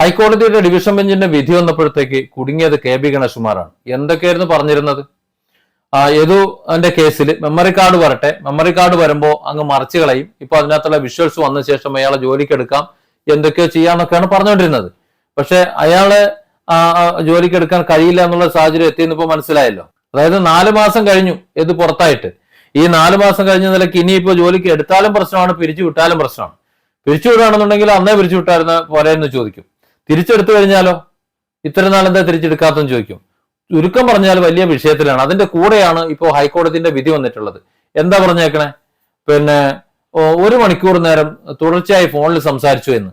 ഹൈക്കോടതിയുടെ ഡിവിഷൻ ബെഞ്ചിന്റെ വിധി വന്നപ്പോഴത്തേക്ക് കുടുങ്ങിയത് കെ ബി ഗണേഷ്കുമാറാണ് എന്തൊക്കെയായിരുന്നു പറഞ്ഞിരുന്നത്? യദു അതിന്റെ കേസിൽ മെമ്മറി കാർഡ് വരട്ടെ. മെമ്മറി കാർഡ് വരുമ്പോ അങ്ങ് മറച്ചു കളയും. ഇപ്പൊ അതിനകത്തുള്ള വിഷ്വൽസ് വന്ന ശേഷം അയാളെ ജോലിക്കെടുക്കാം എന്തൊക്കെയോ ചെയ്യാന്നൊക്കെയാണ് പറഞ്ഞുകൊണ്ടിരുന്നത്. പക്ഷെ അയാളെ ആ, ആ, ജോലിക്ക് എടുക്കാൻ കഴിയില്ല എന്നുള്ള സാഹചര്യം എത്തിയെന്ന് ഇപ്പോൾ മനസ്സിലായല്ലോ. അതായത് നാല് മാസം കഴിഞ്ഞു ഇത് പുറത്തായിട്ട്. ഈ നാല് മാസം കഴിഞ്ഞ നിലയ്ക്ക് ഇനിയിപ്പോ ജോലിക്ക് എടുത്താലും പ്രശ്നമാണ് പിരിച്ചു വിട്ടാലും പ്രശ്നമാണ്. പിരിച്ചു വിടുകയാണെന്നുണ്ടെങ്കിൽ അന്നേ പിരിച്ചു വിട്ടായിരുന്ന പോലെ എന്ന് ചോദിക്കും. തിരിച്ചെടുത്തു കഴിഞ്ഞാലോ? ഇത്ര നാൾ എന്താ തിരിച്ചെടുക്കാത്തെന്ന് ചോദിക്കും. ചുരുക്കം പറഞ്ഞാൽ വലിയ വിഷയത്തിലാണ്. അതിന്റെ കൂടെയാണ് ഇപ്പോൾ ഹൈക്കോടതിന്റെ വിധി വന്നിട്ടുള്ളത്. എന്താ പറഞ്ഞേക്കണേ? പിന്നെ ഒരു മണിക്കൂർ നേരം തുടർച്ചയായി ഫോണിൽ സംസാരിച്ചു എന്ന്.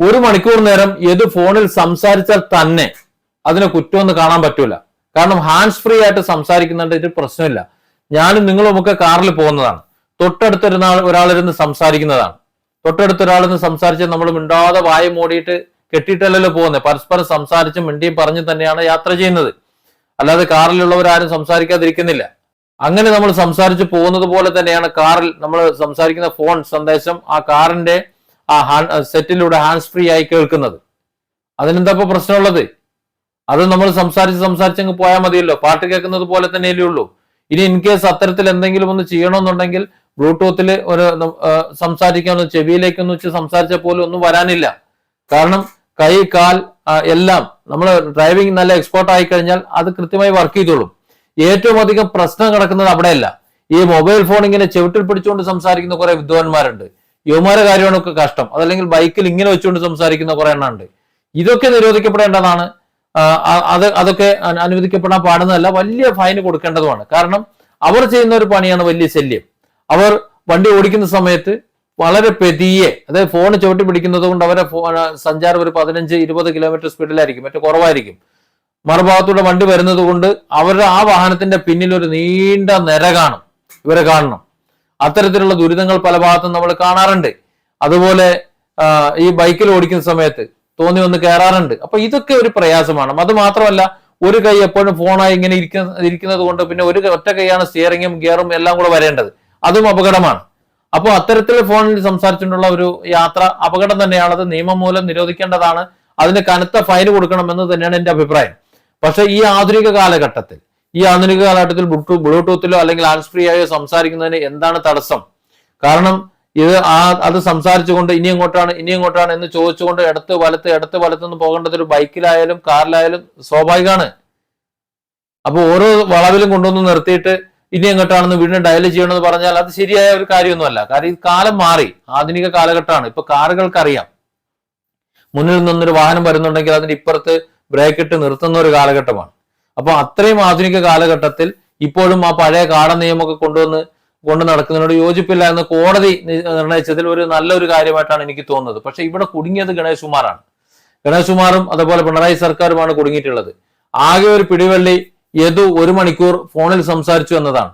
ഒരു മണിക്കൂർ നേരം ഏത് ഫോണിൽ സംസാരിച്ചാൽ തന്നെ അതിനെ കുറ്റമൊന്നും കാണാൻ പറ്റൂല. കാരണം ഹാൻഡ്സ് ഫ്രീ ആയിട്ട് സംസാരിക്കുന്നുണ്ട് ഒരു പ്രശ്നമില്ല. ഞാനും നിങ്ങളും ഒക്കെ കാറിൽ പോകുന്നതാണ്. തൊട്ടടുത്ത് ഒരാൾ ഒരാളിരുന്ന് സംസാരിക്കുന്നതാണ്. തൊട്ടടുത്ത് ഒരാളിരുന്ന് സംസാരിച്ച് നമ്മൾ മിണ്ടാതെ വായ മൂടിയിട്ട് കെട്ടിയിട്ടല്ലല്ലോ പോകുന്നത് പരസ്പരം സംസാരിച്ചും മിണ്ടിയും പറഞ്ഞും തന്നെയാണ് യാത്ര ചെയ്യുന്നത്. അല്ലാതെ കാറിലുള്ളവരാരും സംസാരിക്കാതിരിക്കുന്നില്ല. അങ്ങനെ നമ്മൾ സംസാരിച്ച് പോകുന്നത് പോലെ തന്നെയാണ് കാറിൽ നമ്മൾ സംസാരിക്കുന്ന ഫോൺ സന്ദേശം ആ കാറിന്റെ ആ സെറ്റിലൂടെ ഹാൻഡ്സ് ഫ്രീ ആയി കേൾക്കുന്നത്. അതിനെന്താ ഇപ്പൊ പ്രശ്നമുള്ളത്? അത് നമ്മൾ സംസാരിച്ച് സംസാരിച്ച് അങ്ങ് പോയാൽ മതിയല്ലോ. പാട്ട് കേൾക്കുന്നത് പോലെ തന്നെയല്ലേ ഉള്ളൂ. ഇനി ഇൻ കേസ് അത്തരത്തിൽ എന്തെങ്കിലും ഒന്ന് ചെയ്യണമെന്നുണ്ടെങ്കിൽ ബ്ലൂടൂത്തിൽ ഒരു സംസാരിക്കാൻ ചെവിയിലേക്ക് ഒന്ന് വെച്ച് സംസാരിച്ച പോലും ഒന്നും വരാനില്ല. കാരണം കൈ കാൽ എല്ലാം നമ്മൾ ഡ്രൈവിംഗ് നല്ല എക്സ്പോർട്ട് ആയി കഴിഞ്ഞാൽ അത് കൃത്യമായി വർക്ക് ചെയ്തോളും. ഏറ്റവും അധികം പ്രശ്നം കിടക്കുന്നത് അവിടെയല്ല. ഈ മൊബൈൽ ഫോൺ ഇങ്ങനെ ചെവിട്ടിൽ പിടിച്ചുകൊണ്ട് സംസാരിക്കുന്ന കുറെ വിദ്വാൻമാരുണ്ട്. യുവമാരെ കാര്യമാണ് ഒക്കെ കഷ്ടം. അതല്ലെങ്കിൽ ബൈക്കിൽ ഇങ്ങനെ വെച്ചുകൊണ്ട് സംസാരിക്കുന്ന കുറെ എണ്ണമുണ്ട് ഇതൊക്കെ നിരോധിക്കപ്പെടേണ്ടതാണ്. അത് അതൊക്കെ അനുവദിക്കപ്പെടാൻ പാടുന്നതല്ല. വലിയ ഫൈന് കൊടുക്കേണ്ടതുമാണ്. കാരണം അവർ ചെയ്യുന്ന ഒരു പണിയാണ് വലിയ ശല്യം. അവർ വണ്ടി ഓടിക്കുന്ന സമയത്ത് വളരെ പെതിയെ അതായത് ഫോൺ ചവിട്ടി പിടിക്കുന്നത് കൊണ്ട് അവരെ സഞ്ചാരം ഒരു പതിനഞ്ച് ഇരുപത് കിലോമീറ്റർ സ്പീഡിലായിരിക്കും മറ്റു കുറവായിരിക്കും. മറുഭാഗത്തൂടെ വണ്ടി വരുന്നത് കൊണ്ട് അവരുടെ ആ വാഹനത്തിന്റെ പിന്നിൽ ഒരു നീണ്ട നിര കാണും ഇവരെ കാണണം. അത്തരത്തിലുള്ള ദുരിതങ്ങൾ പല ഭാഗത്തും നമ്മൾ കാണാറുണ്ട്. അതുപോലെ ഈ ബൈക്കിൽ ഓടിക്കുന്ന സമയത്ത് തോന്നി വന്ന് കയറാറുണ്ട് അപ്പൊ ഇതൊക്കെ ഒരു പ്രയാസമാണ്. അത് മാത്രമല്ല ഒരു കൈ എപ്പോഴും ഫോണായി ഇങ്ങനെ ഇരിക്കുന്ന ഇരിക്കുന്നത് കൊണ്ട് പിന്നെ ഒരു ഒറ്റ കൈയാണ് സ്റ്റിയറിങ്ങും ഗിയറും എല്ലാം കൂടെ വരേണ്ടത്. അതും അപകടമാണ്. അപ്പോൾ അത്തരത്തിൽ ഫോണിൽ സംസാരിച്ചുകൊണ്ടുള്ള ഒരു യാത്ര അപകടം തന്നെയാണ് അത് നിയമം മൂലം നിരോധിക്കേണ്ടതാണ്. അതിന് കനത്ത ഫൈൻ കൊടുക്കണമെന്ന് തന്നെയാണ് എന്റെ അഭിപ്രായം. പക്ഷെ ഈ ആധുനിക കാലഘട്ടത്തിൽ ഈ ആധുനിക കാലഘട്ടത്തിൽ ബ്ലൂടൂത്ത് ബ്ലൂടൂത്തിലോ അല്ലെങ്കിൽ ഹാൻഡ്സ് ഫ്രീ ആയോ സംസാരിക്കുന്നതിന് എന്താണ് തടസ്സം? കാരണം ഇത് ആ അത് സംസാരിച്ചുകൊണ്ട് ഇനി എങ്ങോട്ടാണ് ഇനി എങ്ങോട്ടാണ് എന്ന് ചോദിച്ചുകൊണ്ട് ഇടത്ത് വലത്ത് ഇടത്ത് വലത്തുനിന്ന് പോകേണ്ടത് ഒരു ബൈക്കിലായാലും കാറിലായാലും സ്വാഭാവികമാണ്. അപ്പോൾ ഓരോ വളവിലും കൊണ്ടുവന്ന് നിർത്തിയിട്ട് ഇനി എങ്ങോട്ടാണെന്ന് വീണ്ടും ഡയൽ ചെയ്യണമെന്ന് പറഞ്ഞാൽ അത് ശരിയായ ഒരു കാര്യമൊന്നുമല്ല. കാരണം ഈ കാലം മാറി. ആധുനിക കാലഘട്ടമാണ്. ഇപ്പൊ കാറുകൾക്കറിയാം. മുന്നിൽ നിന്നൊരു വാഹനം വരുന്നുണ്ടെങ്കിൽ അതിന്റെ ഇപ്പുറത്ത് ബ്രേക്ക് ഇട്ട് നിർത്തുന്ന ഒരു കാലഘട്ടമാണ്. അപ്പൊ അത്രയും ആധുനിക കാലഘട്ടത്തിൽ ഇപ്പോഴും ആ പഴയ കാട നിയമമൊക്കെ കൊണ്ടുവന്ന് കൊണ്ട് നടക്കുന്നതിനോട് യോജിപ്പില്ല എന്ന് കോടതി നിർണയിച്ചതിൽ ഒരു നല്ലൊരു കാര്യമായിട്ടാണ് എനിക്ക് തോന്നുന്നത്. പക്ഷെ ഇവിടെ കുടുങ്ങിയത് ഗണേഷ് കുമാറാണ്. ഗണേഷ് കുമാറും അതുപോലെ പിണറായി സർക്കാരുമാണ് കുടുങ്ങിയിട്ടുള്ളത്. ആകെ ഒരു പിടിവള്ളി യദു ഒരു മണിക്കൂർ ഫോണിൽ സംസാരിച്ചു എന്നതാണ്.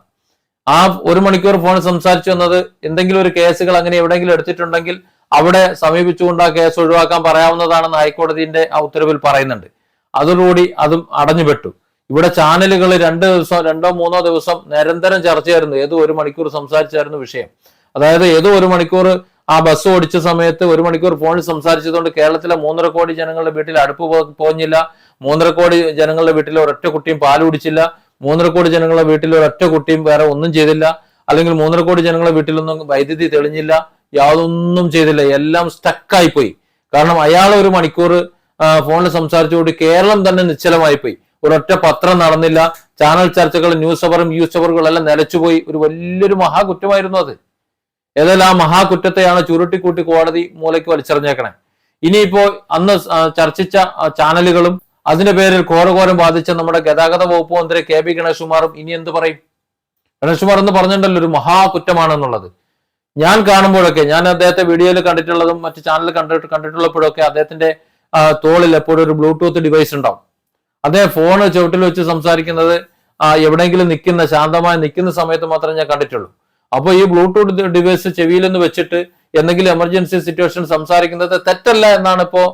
ആ ഒരു മണിക്കൂർ ഫോണിൽ സംസാരിച്ചു എന്നത് എന്തെങ്കിലും ഒരു കേസുകൾ അങ്ങനെ എവിടെയെങ്കിലും എടുത്തിട്ടുണ്ടെങ്കിൽ അവിടെ സമീപിച്ചുകൊണ്ട് ആ കേസ് ഒഴിവാക്കാൻ പറയാവുന്നതാണെന്ന് ഹൈക്കോടതിന്റെ ആ ഉത്തരവിൽ പറയുന്നുണ്ട്. അതോടുകൂടി അതും അടഞ്ഞുപെട്ടു. ഇവിടെ ചാനലുകൾ രണ്ട് ദിവസം രണ്ടോ മൂന്നോ ദിവസം നിരന്തരം ചർച്ചയായിരുന്നു. ഏതോ ഒരു മണിക്കൂർ സംസാരിച്ചായിരുന്നു വിഷയം. അതായത് ഏതോ ഒരു മണിക്കൂർ ആ ബസ് ഓടിച്ച സമയത്ത് ഒരു മണിക്കൂർ ഫോണിൽ സംസാരിച്ചതുകൊണ്ട് കേരളത്തിലെ മൂന്നര കോടി ജനങ്ങളുടെ വീട്ടിൽ അടുപ്പ് പോഞ്ഞില്ല. മൂന്നര കോടി ജനങ്ങളുടെ വീട്ടിൽ ഒരൊറ്റ കുട്ടിയും പാൽ കുടിച്ചില്ല. മൂന്നര കോടി ജനങ്ങളുടെ വീട്ടിൽ ഒരൊറ്റ കുട്ടിയും വേറെ ഒന്നും ചെയ്തില്ല. അല്ലെങ്കിൽ മൂന്നര കോടി ജനങ്ങളുടെ വീട്ടിലൊന്നും വൈദ്യുതി തെളിഞ്ഞില്ല. യാതൊന്നും ചെയ്തില്ല. എല്ലാം സ്റ്റക്കായി പോയി കാരണം അയാൾ ഒരു മണിക്കൂർ ഫോണിൽ സംസാരിച്ചുകൊണ്ട് കേരളം തന്നെ നിശ്ചലമായി പോയി ഒരൊറ്റ പത്രം നടന്നില്ല. ചാനൽ ചർച്ചകൾ ന്യൂസ് അവറും യൂസ് അവറുകളെല്ലാം നിലച്ചുപോയി. ഒരു വലിയൊരു മഹാകുറ്റമായിരുന്നു അത്. ഏതായാലും ആ മഹാകുറ്റത്തെയാണ് ചുരുട്ടിക്കൂട്ടി കോടതി മൂലയ്ക്ക് വലിച്ചെറിഞ്ഞേക്കണേ. ഇനിയിപ്പോ അന്ന് ചർച്ചിച്ച ചാനലുകളും അതിന്റെ പേരിൽ ഘോരഘോരം ബാധിച്ച നമ്മുടെ ഗതാഗത വകുപ്പ് മന്ത്രി കെ പി ഗണേഷ് കുമാറും ഇനി എന്ത് പറയും? ഗണേഷ് കുമാർ എന്ന് പറഞ്ഞിട്ടുണ്ടല്ലോ ഒരു മഹാകുറ്റമാണെന്നുള്ളത്. ഞാൻ കാണുമ്പോഴൊക്കെ ഞാൻ അദ്ദേഹത്തെ വീഡിയോയിൽ കണ്ടിട്ടുള്ളതും മറ്റു ചാനൽ കണ്ടിട്ട് കണ്ടിട്ടുള്ളപ്പോഴൊക്കെ അദ്ദേഹത്തിന്റെ തോളിൽ എപ്പോഴും ഒരു ബ്ലൂടൂത്ത് ഡിവൈസ് ഉണ്ടാവും. അദ്ദേഹം ഫോൺ ചുവട്ടിൽ വെച്ച് സംസാരിക്കുന്നത് എവിടെയെങ്കിലും നിൽക്കുന്ന ശാന്തമായി നിൽക്കുന്ന സമയത്ത് മാത്രമേ ഞാൻ കണ്ടിട്ടുള്ളൂ. അപ്പോൾ ഈ ബ്ലൂടൂത്ത് ഡിവൈസ് ചെവിയിൽ നിന്ന് വെച്ചിട്ട് എന്തെങ്കിലും എമർജൻസി സിറ്റുവേഷൻ സംസാരിക്കുന്നത് തെറ്റല്ല എന്നാണ് ഇപ്പോ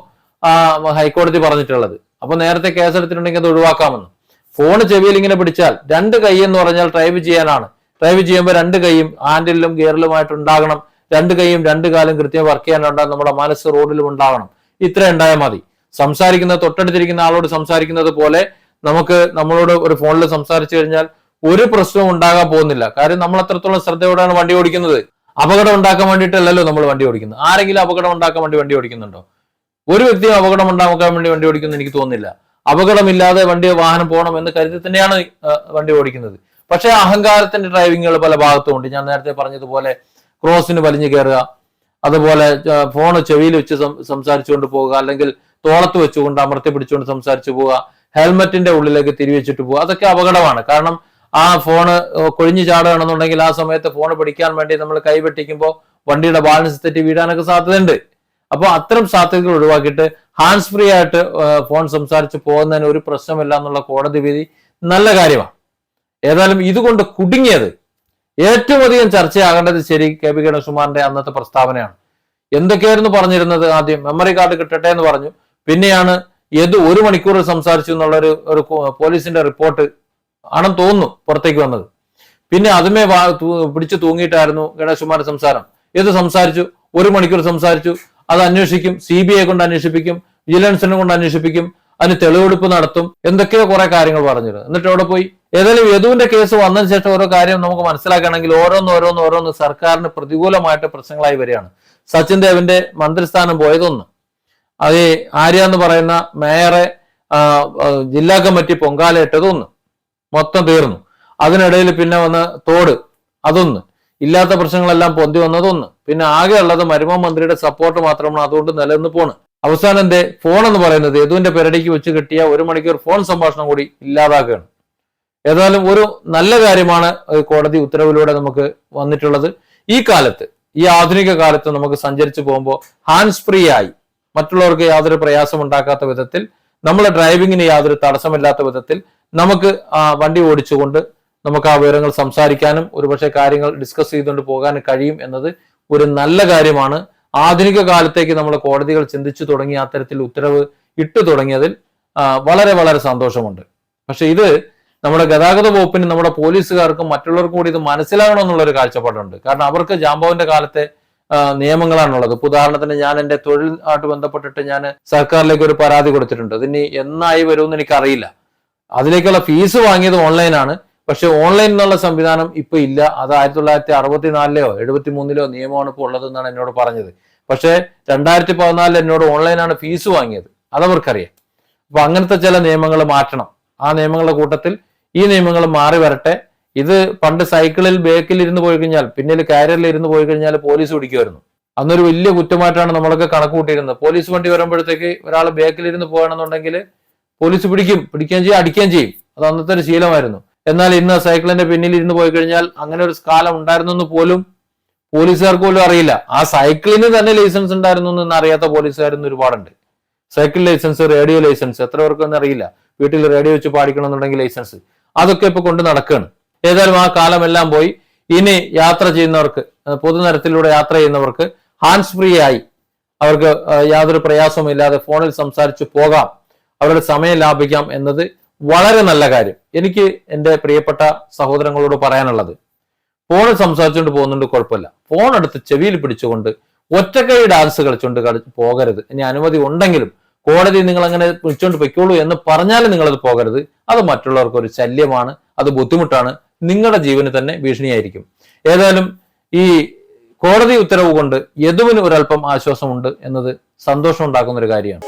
ഹൈക്കോടതി പറഞ്ഞിട്ടുള്ളത്. അപ്പൊ നേരത്തെ കേസ് എടുത്തിട്ടുണ്ടെങ്കിൽ അത് ഒഴിവാക്കാമെന്ന്. ഫോൺ ചെവിയിൽ ഇങ്ങനെ പിടിച്ചാൽ രണ്ട് കൈ എന്ന് പറഞ്ഞാൽ ഡ്രൈവ് ചെയ്യാനാണ്. ഡ്രൈവ് ചെയ്യുമ്പോൾ രണ്ട് കൈയും ഹാൻഡിലും ഗിയറിലുമായിട്ട് ഉണ്ടാകണം. രണ്ട് കൈയും രണ്ട് കാലും കൃത്യം വർക്ക് ചെയ്യാനുണ്ടാകും. നമ്മുടെ മനസ്സ് റോഡിലും ഉണ്ടാകണം. ഇത്ര ഉണ്ടായാൽ മതി. സംസാരിക്കുന്ന തൊട്ടടുത്തിരിക്കുന്ന ആളോട് സംസാരിക്കുന്നത് പോലെ നമുക്ക് നമ്മളോട് ഒരു ഫോണിൽ സംസാരിച്ചു കഴിഞ്ഞാൽ ഒരു പ്രശ്നവും ഉണ്ടാകാൻ പോകുന്നില്ല. കാര്യം നമ്മൾ അത്രത്തോളം ശ്രദ്ധയോടെയാണ് വണ്ടി ഓടിക്കുന്നത്. അപകടം ഉണ്ടാക്കാൻ വേണ്ടിയിട്ടല്ലല്ലോ നമ്മൾ വണ്ടി ഓടിക്കുന്നത്. ആരെങ്കിലും അപകടം ഉണ്ടാക്കാൻ വേണ്ടി വണ്ടി ഓടിക്കുന്നുണ്ടോ? ഒരു വ്യക്തിയും അപകടം ഉണ്ടാക്കാൻ വേണ്ടി വണ്ടി ഓടിക്കുന്നു എനിക്ക് തോന്നുന്നില്ല. അപകടമില്ലാതെ വണ്ടി വാഹനം പോകണം എന്ന് കരുതി തന്നെയാണ് വണ്ടി ഓടിക്കുന്നത്. പക്ഷേ അഹങ്കാരത്തിന്റെ ഡ്രൈവിങ്ങുകൾ പല ഭാഗത്തും ഉണ്ട് ഞാൻ നേരത്തെ പറഞ്ഞതുപോലെ ക്രോസിന് വലിഞ്ഞു കയറുക അതുപോലെ ഫോൺ ചെവിയിൽ വെച്ച് സംസാരിച്ചുകൊണ്ട് പോവുക അല്ലെങ്കിൽ തോളത്ത് വെച്ചുകൊണ്ട് അമർത്തി പിടിച്ചുകൊണ്ട് സംസാരിച്ചു പോവുക ഹെൽമറ്റിന്റെ ഉള്ളിലേക്ക് തിരിവെച്ചിട്ട് പോവുക അതൊക്കെ അപകടമാണ്. കാരണം ആ ഫോണ് കൊഴിഞ്ഞു ചാടുകയാണെന്നുണ്ടെങ്കിൽ ആ സമയത്ത് ഫോൺ പിടിക്കാൻ വേണ്ടി നമ്മൾ കൈവെട്ടിക്കുമ്പോൾ വണ്ടിയുടെ ബാലൻസ് തെറ്റി വീഴാനൊക്കെ സാധ്യതയുണ്ട്. അപ്പോൾ അത്തരം സാധ്യതകൾ ഒഴിവാക്കിയിട്ട് ഹാൻഡ്സ് ഫ്രീ ആയിട്ട് ഫോൺ സംസാരിച്ച് പോകുന്നതിന് ഒരു പ്രശ്നമില്ല എന്നുള്ള കോടതി വിധി നല്ല കാര്യമാണ്. ഏതായാലും ഇതുകൊണ്ട് കുടുങ്ങിയത് ഏറ്റവും അധികം ചർച്ചയാകേണ്ടത് ശരി കെ പി ഗണേഷ്കുമാറിന്റെ അന്നത്തെ പ്രസ്താവനയാണ്. എന്തൊക്കെയായിരുന്നു പറഞ്ഞിരുന്നത് ആദ്യം? മെമ്മറി കാർഡ് കിട്ടട്ടെ എന്ന് പറഞ്ഞു. പിന്നെയാണ് ഏത് ഒരു മണിക്കൂറിൽ സംസാരിച്ചു എന്നുള്ള ഒരു ഒരു പോലീസിന്റെ റിപ്പോർട്ട് ആണെന്ന് തോന്നുന്നു പുറത്തേക്ക് വന്നത്. പിന്നെ അതുമേ പിടിച്ചു തൂങ്ങിയിട്ടായിരുന്നു ഗണേഷ്കുമാർ സംസാരം. ഇത് സംസാരിച്ചു ഒരു മണിക്കൂർ സംസാരിച്ചു. അത് അന്വേഷിക്കും സി ബി ഐ കൊണ്ട് അന്വേഷിപ്പിക്കും വിജിലൻസിനെ കൊണ്ട് അന്വേഷിപ്പിക്കും അതിന് തെളിവെടുപ്പ് നടത്തും എന്തൊക്കെയോ കുറെ കാര്യങ്ങൾ പറഞ്ഞിരുന്നു. എന്നിട്ട് അവിടെ പോയി ഏതായാലും യദുവിന്റെ കേസ് വന്നതിന് ശേഷം ഓരോ കാര്യം നമുക്ക് മനസ്സിലാക്കണമെങ്കിൽ ഓരോന്ന് ഓരോന്ന് ഓരോന്ന് സർക്കാരിന് പ്രതികൂലമായിട്ട് പ്രശ്നങ്ങളായി വരികയാണ്. സച്ചിൻ ദേവിന്റെ മന്ത്രിസ്ഥാനം പോയതൊന്ന്. അത് ആര്യ എന്ന് പറയുന്ന മേയറെ ജില്ലാ കമ്മിറ്റി പൊങ്കാലയിട്ടതൊന്ന്. മൊത്തം തീർന്നു. അതിനിടയിൽ പിന്നെ വന്ന് തോട് അതൊന്ന്. ഇല്ലാത്ത പ്രശ്നങ്ങളെല്ലാം പൊന്തി വന്നതൊന്ന് പിന്നെ ആകെ ഉള്ളത് മരുമ മന്ത്രിയുടെ സപ്പോർട്ട് മാത്രമാണ് അതുകൊണ്ട് നിലനിന്ന് പോണ്. അവസാനം ഫോൺ എന്ന് പറയുന്നത് യദുവിന്റെ പെരടിക്ക് വെച്ച് കിട്ടിയ ഒരു മണിക്കൂർ ഫോൺ സംഭാഷണം കൂടി ഇല്ലാതാക്കുകയാണ്. ഏതായാലും ഒരു നല്ല കാര്യമാണ് കോടതി ഉത്തരവിലൂടെ നമുക്ക് വന്നിട്ടുള്ളത്. ഈ കാലത്ത് ഈ ആധുനിക കാലത്ത് നമുക്ക് സഞ്ചരിച്ചു പോകുമ്പോൾ ഹാൻഡ്സ് ഫ്രീ ആയി മറ്റുള്ളവർക്ക് യാതൊരു പ്രയാസം ഉണ്ടാക്കാത്ത വിധത്തിൽ നമ്മളെ ഡ്രൈവിങ്ങിന് യാതൊരു തടസ്സമില്ലാത്ത വിധത്തിൽ നമുക്ക് ആ വണ്ടി ഓടിച്ചുകൊണ്ട് നമുക്ക് ആ വിവരങ്ങൾ സംസാരിക്കാനും ഒരുപക്ഷെ കാര്യങ്ങൾ ഡിസ്കസ് ചെയ്തുകൊണ്ട് പോകാനും കഴിയും എന്നത് ഒരു നല്ല കാര്യമാണ്. ആധുനിക കാലത്തേക്ക് നമ്മൾ കോടതികൾ ചിന്തിച്ചു തുടങ്ങി അത്തരത്തിൽ ഉത്തരവ് ഇട്ടു തുടങ്ങിയതിൽ വളരെ വളരെ സന്തോഷമുണ്ട്. പക്ഷെ ഇത് നമ്മുടെ ഗതാഗത വകുപ്പിന് നമ്മുടെ പോലീസുകാർക്കും മറ്റുള്ളവർക്കും കൂടി ഇത് മനസ്സിലാകണം എന്നുള്ള ഒരു കാഴ്ചപ്പാടുണ്ട്. കാരണം അവർക്ക് ജാംബോവിന്റെ കാലത്തെ നിയമങ്ങളാണുള്ളത്. ഉദാഹരണത്തിന് ഞാൻ എന്റെ തൊഴിലുമായിട്ട് ബന്ധപ്പെട്ടിട്ട് ഞാൻ സർക്കാരിലേക്ക് ഒരു പരാതി കൊടുത്തിട്ടുണ്ട്. അതിന് എന്നായി വരുമെന്ന് എനിക്കറിയില്ല. അതിലേക്കുള്ള ഫീസ് വാങ്ങിയത് ഓൺലൈനാണ് പക്ഷെ ഓൺലൈൻ എന്നുള്ള സംവിധാനം ഇപ്പൊ ഇല്ല. അത് ആയിരത്തി തൊള്ളായിരത്തി അറുപത്തിനാലിലെയോ എഴുപത്തി മൂന്നിലോ നിയമമാണ് ഇപ്പോൾ ഉള്ളതെന്നാണ് എന്നോട് പറഞ്ഞത്. പക്ഷെ രണ്ടായിരത്തി പതിനാലിൽ എന്നോട് ഓൺലൈനാണ് ഫീസ് വാങ്ങിയത്. അതവർക്കറിയാം. അപ്പൊ അങ്ങനത്തെ ചില നിയമങ്ങൾ മാറ്റണം. ആ നിയമങ്ങളുടെ കൂട്ടത്തിൽ ഈ നിയമങ്ങൾ മാറി വരട്ടെ. ഇത് പണ്ട് സൈക്കിളിൽ ബേക്കിൽ ഇരുന്ന് പോയി കഴിഞ്ഞാൽ പിന്നിൽ കാരിയറിൽ ഇരുന്ന് പോയി കഴിഞ്ഞാൽ പോലീസ് പിടിക്കുമായിരുന്നു. അന്നൊരു വലിയ കുറ്റമായിട്ടാണ് നമ്മളൊക്കെ കണക്ക് കൂട്ടിയിരുന്നത് പോലീസ് വണ്ടി വരുമ്പോഴത്തേക്ക് ഒരാൾ ബേക്കിൽ ഇരുന്ന് പോകണമെന്നുണ്ടെങ്കിൽ പോലീസ് പിടിക്കും പിടിക്കുകയും ചെയ്യും അടിക്കുകയും ചെയ്യും. അത് അന്നത്തെ ഒരു ശീലമായിരുന്നു. എന്നാൽ ഇന്ന് സൈക്കിളിന്റെ പിന്നിൽ ഇരുന്ന് പോയി കഴിഞ്ഞാൽ അങ്ങനെ ഒരു കാലം ഉണ്ടായിരുന്നെന്ന് പോലും പോലീസുകാർക്ക് പോലും അറിയില്ല. ആ സൈക്കിളിന് തന്നെ ലൈസൻസ് ഉണ്ടായിരുന്നു എന്ന് അറിയാത്ത പോലീസുകാരൊന്നും ഒരുപാടുണ്ട്. സൈക്കിൾ ലൈസൻസ് റേഡിയോ ലൈസൻസ് എത്ര പേർക്കൊന്നും അറിയില്ല. വീട്ടിൽ റേഡിയോ വെച്ച് പാടിക്കണം എന്നുണ്ടെങ്കിൽ ലൈസൻസ്. അതൊക്കെ ഇപ്പൊ കൊണ്ട് നടക്കുകയാണ് ഏതായാലും ആ കാലമെല്ലാം പോയി. ഇനി യാത്ര ചെയ്യുന്നവർക്ക് പൊതുനരത്തിലൂടെ യാത്ര ചെയ്യുന്നവർക്ക് ഹാൻഡ്സ് ഫ്രീ ആയി അവർക്ക് യാതൊരു പ്രയാസവും ഇല്ലാതെ ഫോണിൽ സംസാരിച്ച് പോകാം. അവരുടെ സമയം ലാഭിക്കാം എന്നത് വളരെ നല്ല കാര്യം. എനിക്ക് എന്റെ പ്രിയപ്പെട്ട സഹോദരങ്ങളോട് പറയാനുള്ളത്. ഫോൺ സംസാരിച്ചുകൊണ്ട് പോകുന്നുണ്ട് കുഴപ്പമില്ല. ഫോൺ എടുത്ത് ചെവിയിൽ പിടിച്ചുകൊണ്ട് ഒറ്റക്കൈ ഡാൻസ് കളിച്ചുകൊണ്ട് കളി പോകരുത്. ഇനി അനുമതി ഉണ്ടെങ്കിലും കോടതി നിങ്ങൾ അങ്ങനെ വിളിച്ചുകൊണ്ട് പൊയ്ക്കോളൂ എന്ന് പറഞ്ഞാലും നിങ്ങളത് പോകരുത്. അത് മറ്റുള്ളവർക്ക് ഒരു ശല്യമാണ് അത് ബുദ്ധിമുട്ടാണ്. നിങ്ങളുടെ ജീവന് തന്നെ ഭീഷണിയായിരിക്കും. ഏതായാലും ഈ കോടതി ഉത്തരവ് കൊണ്ട് യദുവിന് ഒരല്പം ആശ്വാസമുണ്ട് എന്നത് സന്തോഷം ഉണ്ടാക്കുന്ന ഒരു കാര്യമാണ്.